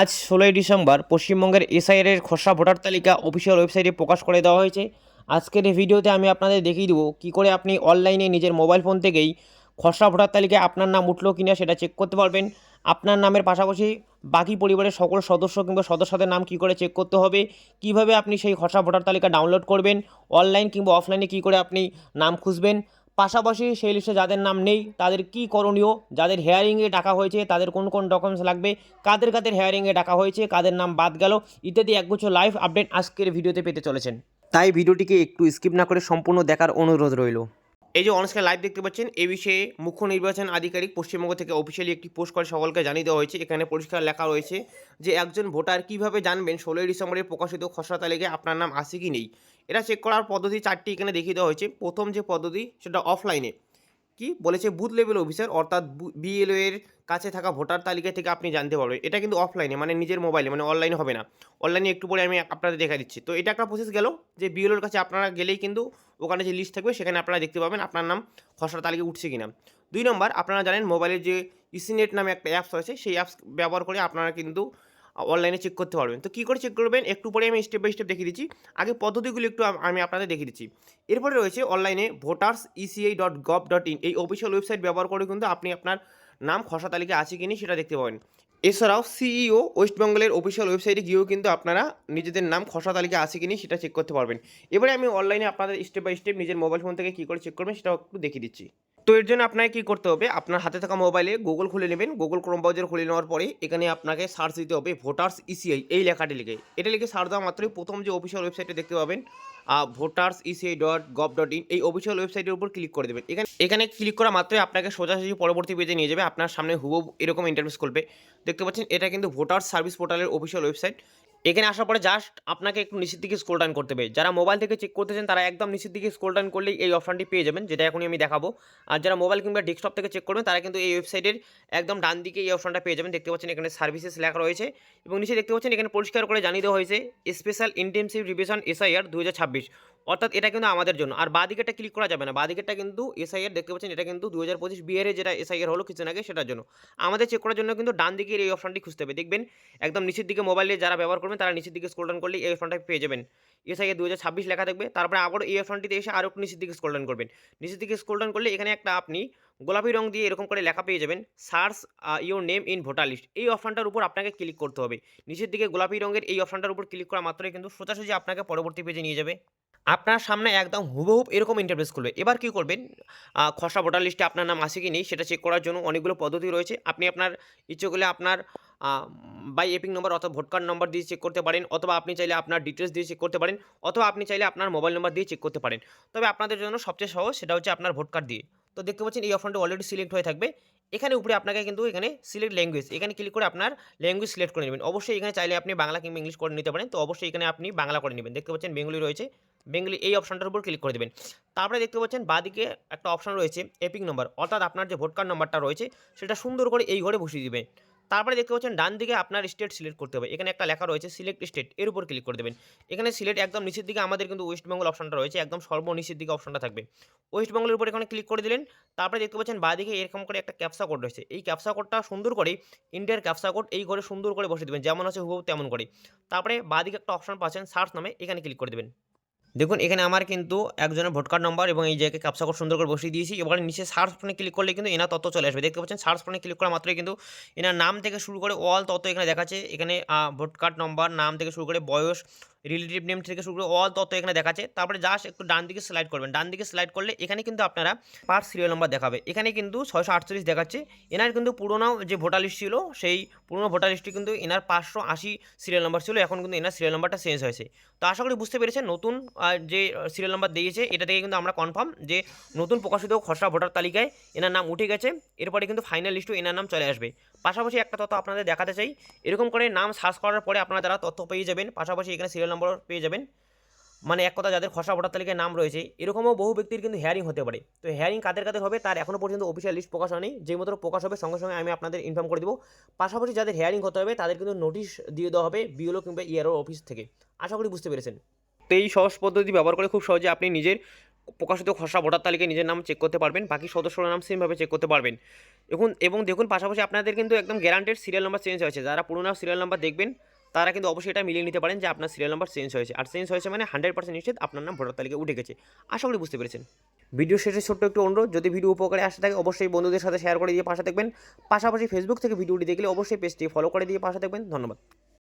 আজ ষোলোই ডিসেম্বর পশ্চিমবঙ্গের এসআইআর এর খসড়া ভোটার তালিকা অফিসিয়াল ওয়েবসাইটে প্রকাশ করে দেওয়া হয়েছে। আজকের এই ভিডিওতে আমি আপনাদের দেখিয়ে দেবো কী করে আপনি অনলাইনে নিজের মোবাইল ফোন থেকেই খসড়া ভোটার তালিকায় আপনার নাম উঠল কিনা সেটা চেক করতে পারবেন। আপনার নামের পাশাপাশি বাকি পরিবারের সকল সদস্য কিংবা সদস্যদের নাম কী করে চেক করতে হবে, কীভাবে আপনি সেই খসড়া ভোটার তালিকা ডাউনলোড করবেন অনলাইন কিংবা অফলাইনে কী করে আপনি নাম খুঁজবেন পাশাপাশি সেই লিস্টে যাদের নাম নেই, তাদের কি করণীয়, যাদের হেয়ারিংয়ে ডাকা হয়েছে, তাদের কোন কোন ডকুমেন্টস লাগবে, কাদের কাদের হেয়ারিংয়ে ডাকা হয়েছে, কাদের নাম বাদ গেল, ইত্যাদি একগুচ্ছ লাইভ আপডেট আজকের ভিডিওতে পেতে চলেছেন। তাই ভিডিওটিকে একটু স্কিপ না করে সম্পূর্ণ দেখার অনুরোধ রইল। এই যে অনেক লাইভ দেখতে পাচ্ছেন, এ বিষয়ে মুখ্য নির্বাচন আধিকারিক পশ্চিমবঙ্গ থেকে অফিসিয়ালি একটি পোস্ট করে সকলকে জানিয়ে দেওয়া হয়েছে। এখানে পরিষ্কার লেখা রয়েছে যে, একজন ভোটার কীভাবে জানবেন ষোলোই ডিসেম্বরে প্রকাশিত খসড়া তালিকায় আপনার নাম আছে কি নেই? এটা চেক করার পদ্ধতি চারটি এখানে দেখিয়ে দেওয়া হয়েছে। প্রথম যে পদ্ধতি, সেটা অফলাইনে কি বলেছে বুথ লেভেল অফিসার অর্থাৎ বিএলও এর কাছে থাকা ভোটার তালিকা থেকে আপনি জানতে পারবেন। এটা কিন্তু অফলাইনে মানে নিজের মোবাইলে মানে অনলাইনে হবে না। অনলাইনে একটু পরে আমি আপনাদের দেখা দিচ্ছি। তো এটা একটা প্রসেস গেল যে বিএলওর কাছে আপনারা গেলেই কিন্তু ওখানে যে লিস্ট থাকবে, সেখানে আপনারা দেখতে পাবেন আপনার নাম, খসড়া তালিকায় উঠছে কিনা। দুই নম্বর, আপনারা জানেন মোবাইলের যে ইসিনেট নামে একটা অ্যাপস রয়েছে, সেই অ্যাপস ব্যবহার করে আপনারা কিন্তু অনলাইনে চেক করতে পারবেন। তো কী করে চেক করবেন? একটু পরে আমি স্টেপ বাই স্টেপ দেখিয়ে দিচ্ছি। আগে পদ্ধতিগুলো একটু আমি আপনাদের দেখিয়ে দিচ্ছি। এরপরে রয়েছে অনলাইনে voters ECI dot gov dot in এই অফিসিয়াল ওয়েবসাইট ব্যবহার করে কিন্তু আপনি আপনার নাম, খসড়া তালিকা আছে কি সেটা দেখতে পাবেন। এছাড়াও সিইও ওয়েস্ট বেঙ্গলের অফিসিয়াল ওয়েবসাইটে গিয়েও কিন্তু আপনারা নিজেদের নাম, খসড়া তালিকা আছে কি সেটা চেক করতে পারবেন। এবারে আমি অনলাইনে আপনাদের স্টেপ বাই স্টেপ নিজের মোবাইল ফোন থেকে কী করে চেক করবেন সেটাও একটু দেখিয়ে দিচ্ছি। তো এর জন্য আপনাকে কী করতে হবে? আপনার হাতে থাকা মোবাইলে গুগল খুলে নেবেন। গুগল ক্রোম ব্রাউজার খুলে নেওয়ার পরে এখানে আপনাকে সার্চ দিতে হবে ভোটার্স ইসিআই এই লেখাটি লিখে। এটা লিখে সার্চ দেওয়া মাত্রই প্রথম যে অফিসিয়াল ওয়েবসাইটে দেখতে পাবেন voters ECI dot gov dot in এই অফিসিয়াল ওয়েবসাইটের উপর ক্লিক করে দেবেন। এখানে এখানে ক্লিক করা মাত্রই আপনাকে সোজাসুজি পরবর্তী পেজে নিয়ে যাবে। আপনার সামনে হুবহু এরকম ইন্টারভিউস করবে দেখতে পাচ্ছেন, এটা কিন্তু ভোটার্স সার্ভিস পোর্টালের অফিসিয়াল ওয়েবসাইট এখানে আসার পরে জাস্ট আপনাকে একটু নিচের দিকে স্কোল ডাউন করতে হবে। যারা মোবাইল থেকে চেক করতে চান, তারা একদম নিচের দিকে স্কোল ডাউন করলেই এই অপশানটি পেয়ে যাবেন, যেটা এখনই আমি দেখাবো। আর যারা মোবাইল কিংবা ডেস্কটপ থেকে চেক করবেন, তারা কিন্তু এই ওয়েবসাইটের একদম ডান দিকে এই অপশানটা পেয়ে যাবেন। দেখতে পাচ্ছেন এখানে সার্ভিসেস লেখা রয়েছে এবং নিচে দেখতে পাচ্ছেন এখানে পরিষ্কার করে জানিয়ে দেওয়া হয়েছে স্পেশাল ইন্টেন্সিভ রিভিশন এসআইআর দু অর্থাৎ এটা কিন্তু আমাদের জন্য। আর বাদিকেটা ক্লিক করা যাবে না। বাদিকেটা কিন্তু এসআইআর দেখতে পাচ্ছেন, এটা কিন্তু দু হাজার পঁচিশ বিয়ারে যেটা এসআইআর হলো কিছুদিন আগে সেটার জন্য। আমাদের চেক করার জন্য কিন্তু ডান দিকের এই অপশনটি খুঁজতে হবে। দেখবেন একদম নিচের দিকে মোবাইলে যারা ব্যবহার করবেন, তারা নিচের দিকে স্ক্রল করলে এই অপশনটা পেয়ে যাবেন। এসআইআর দু হাজার ছাব্বিশ লেখা থাকবে। তারপরে আবার এই অপশনটিতে এসে আরও একটু নিচের দিকে স্ক্রল করবেন। নিচের দিকে স্ক্রল করলে এখানে একটা আপনি গোলাপি রং দিয়ে এরকম করে লেখা পেয়ে যাবেন search your name in voter list এই অপশনটার উপর আপনাকে ক্লিক করতে হবে। নিচের দিকে গোলাপি রঙের এই অপশনটার উপর ক্লিক করা মাত্রই কিন্তু সোজাসুজি আপনাকে পরবর্তী পেজে নিয়ে যাবে। আপনার সামনে একদম হুবহুব এরকম ইন্টারফেস খুলবে। এবার কী করবেন? খসড়া ভোটার লিস্টে আপনার নাম আছে কি নেই সেটা চেক করার জন্য অনেকগুলো পদ্ধতি রয়েছে। আপনি আপনার ইচ্ছে করলে আপনার বাই এপিং নম্বর অথবা ভোট কার্ড নম্বর দিয়ে চেক করতে পারেন অথবা আপনি চাইলে আপনার ডিটেলস দিয়ে চেক করতে পারেন অথবা আপনি চাইলে আপনার মোবাইল নম্বর দিয়ে চেক করতে পারেন। তবে আপনাদের জন্য সবচেয়ে সহজ সেটা হচ্ছে আপনার ভোট কার্ড দিয়ে। তো দেখতে পাচ্ছেন এই অপশনটা অলরেডি সিলেক্ট হয়ে থাকবে। এখানে উপরে আপনাকে কিন্তু এখানে সিলেক্ট ল্যাঙ্গুয়েজ এখানে ক্লিক করে আপনার ল্যাঙ্গুয়েজ সিলেক্ট করে নেবেন। অবশ্যই এখানে চাইলে আপনি বাংলা কিংবা ইংলিশ করে নিতে পারেন। তো অবশ্যই এখানে আপনি বাংলা করে নেবেন। দেখতে পাচ্ছেন বেঙ্গলি রয়েছে। বেঙ্গলি এই অপশনটার উপর ক্লিক করে দেবেন। তারপরে দেখতে পাচ্ছেন বাদিকে একটা অপশন রয়েছে এপিং নম্বর অর্থাৎ আপনার যে ভোট কার্ড নম্বরটা রয়েছে, সেটা সুন্দর করে এই ঘরে বসিয়ে দেবেন। তারপরে দেখতে পাচ্ছেন ডান দিকে আপনার স্টেট সিলেক্ট করতে হবে। এখানে একটা লেখা রয়েছে সিলেক্ট স্টেট এর উপর ক্লিক করে দেবেন। এখানে সিলেক্ট একদম নিচের দিকে আমাদের কিন্তু ওয়েস্ট বেঙ্গল অপশনটা রয়েছে, একদম সর্বনিচের দিকে অপশনটা থাকবে। ওয়েস্ট বেঙ্গলের উপর এখানে ক্লিক করে দিলেন। তারপরে দেখতে পাচ্ছেন বাদিকে এরকম করে একটা ক্যাপসা কোড রয়েছে। এই ক্যাপসা কোডটা সুন্দর করে ইন্ডিয়ার ক্যাপসা কোড এই ঘরে সুন্দর করে বসে দেবেন। যেমন আছে হুবহু তেমন করে তারপরে বাদিকে একটা অপশন পাচ্ছেন সার্চ নামে, এখানে ক্লিক করে দেবেন। দেখুন, এখানে আমার কিন্তু একজনের ভোট কার্ড নম্বর এবং এই জায়গায় ক্যাপসা কোড সুন্দর করে বসিয়ে দিয়েছি। এবার নিচে সার্চ ফোনে ক্লিক করলে কিন্তু এনার তত্ত্ব চলে আসবে। দেখতে পাচ্ছেন সার্চ ফোনে ক্লিক করা মাত্রই কিন্তু এনার নাম থেকে শুরু করে অল তত্ত্ব এখানে দেখাচ্ছে। এখানে ভোট কার্ড নম্বর নাম থেকে শুরু করে বয়স রিলেটিভ নেম থেকে শুরু করে অল তথ্য এখানে দেখাচ্ছে। তারপরে জাস্ট একটু ডান দিকে স্লাইড করবেন। ডান দিকে স্লাইড করলে এখানে কিন্তু আপনারা পার সিরিয়াল নাম্বার দেখাবে। এখানে কিন্তু ছয়শো আটচল্লিশ দেখাচ্ছে। এনার কিন্তু পুরোনো যে ভোটার লিস্ট ছিল, সেই পুরোনো ভোটার লিস্টটি কিন্তু এনার পাঁচশো আশি সিরিয়াল নাম্বার ছিল। এখন কিন্তু এনার সিরিয়াল নাম্বারটা চেঞ্জ হয়েছে। তো আশা করি বুঝতে পেরেছেন, নতুন যে সিরিয়াল নাম্বার দিয়েছে, এটা থেকে কিন্তু আমরা কনফার্ম যে নতুন প্রকাশিত খসড়া ভোটার তালিকায় এনার নাম উঠে গেছে। এরপরে কিন্তু ফাইনাল লিস্টও এনার নাম চলে আসবে। পাশাপাশি একটা তথ্য আপনাদের দেখাতে চাই। এরকম করে নাম সার্চ করার পরে আপনারা যারা তথ্য পেয়ে যাবেন, পাশাপাশি এখানে সিরিয়াল নম্বর পেয়ে যাবেন। মানে এক কথা যাদের খসড়া ভোটার তালিকায় নাম রয়েছে, এরকমও বহু ব্যক্তির কিন্তু হেয়ারিং হতে পারে। তো হেয়ারিং কাদের কাদের হবে তার এখনও পর্যন্ত অফিসিয়াল লিস্ট প্রকাশ হয়নি। যে মতো প্রকাশ হবে, সঙ্গে সঙ্গে আমি আপনাদের ইনফর্ম করে দেবো। পাশাপাশি যাদের হেয়ারিং হতে হবে, তাদের কিন্তু নোটিশ দিয়ে দেওয়া হবে বিওলো কিংবা ইয়ারও অফিস থেকে। আশা করি বুঝতে পেরেছেন। তো এই সহজ পদ্ধতি ব্যবহার করে খুব সহজে আপনি নিজের প্রকাশিত খসড়া ভোটার তালিকায় নিজের নাম চেক করতে পারবেন। বাকি সদস্যর নাম সেমভাবে চেক করতে পারবেন। এখন, এবং দেখুন, পাশাপাশি আপনাদের কিন্তু একদম গ্যারান্টেড সিরিয়াল নাম্বার চেঞ্জ হয়েছে। যারা পুরোনো সিরিয়াল নাম্বার দেখবেন তারা কিন্তু অবশ্যই এটা মিলিয়ে নিতে পারেন যে আপনার সিরিয়াল নাম্বার চেঞ্জ হয়েছে। আর চেঞ্জ হয়েছে মানে হান্ড্রেড পার্সেন্ট নিশ্চিত আপনার নাম ভোটার তালিকা উঠে গেছে। আশা করি বুঝতে পেরেছেন। ভিডিও শেষে ছোট্ট একটু অনুরোধ, যদি ভিডিও উপকারে আসে থাকে, অবশ্যই বন্ধুদের সাথে শেয়ার করে দিয়ে পাশে থাকবেন। পাশাপাশি ফেসবুক থেকে ভিডিওটি দেখলে অবশ্যই পেজটি ফলো করে দিয়ে পাশে থাকবেন। ধন্যবাদ।